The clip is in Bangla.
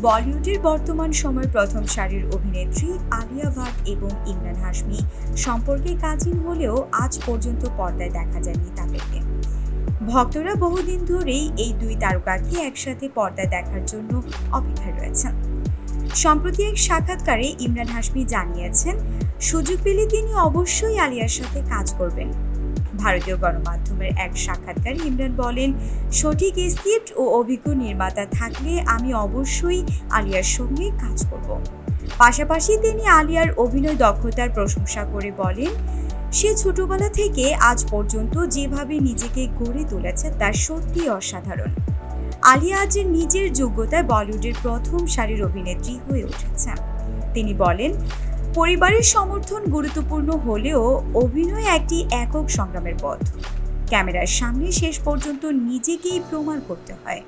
বলিউডের বর্তমান সময় প্রথম সারির অভিনেত্রী আলিয়া ভাট এবং ইমরান হাশমি সম্পর্কে কাজিন হলেও আজ পর্যন্ত পর্দায় দেখা যায়নি তাদেরকে। ভক্তরা বহুদিন ধরেই এই দুই তারকাকে একসাথে পর্দায় দেখার জন্য অপেক্ষায় রয়েছেন। সম্প্রতি এক সাক্ষাৎকারে ইমরান হাশমি জানিয়েছেন, সুযোগ পেলে তিনি অবশ্যই আলিয়ার সাথে কাজ করবেন। ভারতীয় গণমাধ্যমের এক সাক্ষাৎকারে ইমরান বলেন, সঠিক স্ক্রিপ্ট ও অভিজ্ঞ নির্মাতা থাকলে আমি অবশ্যই আলিয়ার সঙ্গে কাজ করব। পাশাপাশি তিনি আলিয়ার অভিনয় দক্ষতার প্রশংসা করে বলেন, সে ছোটবেলা থেকে আজ পর্যন্ত যেভাবে নিজেকে গড়ে তুলেছে তা সত্যি অসাধারণ। আলিয়া আজ নিজের যোগ্যতায় বলিউডের প্রথম সারির অভিনেত্রী হয়ে উঠেছে তিনি বলেন পরিবারের সমর্থন গুরুত্বপূর্ণ হলেও অভিনয় একটি একক সংগ্রামের পথ। ক্যামেরার সামনে শেষ পর্যন্ত নিজেকেই প্রমাণ করতে হয়।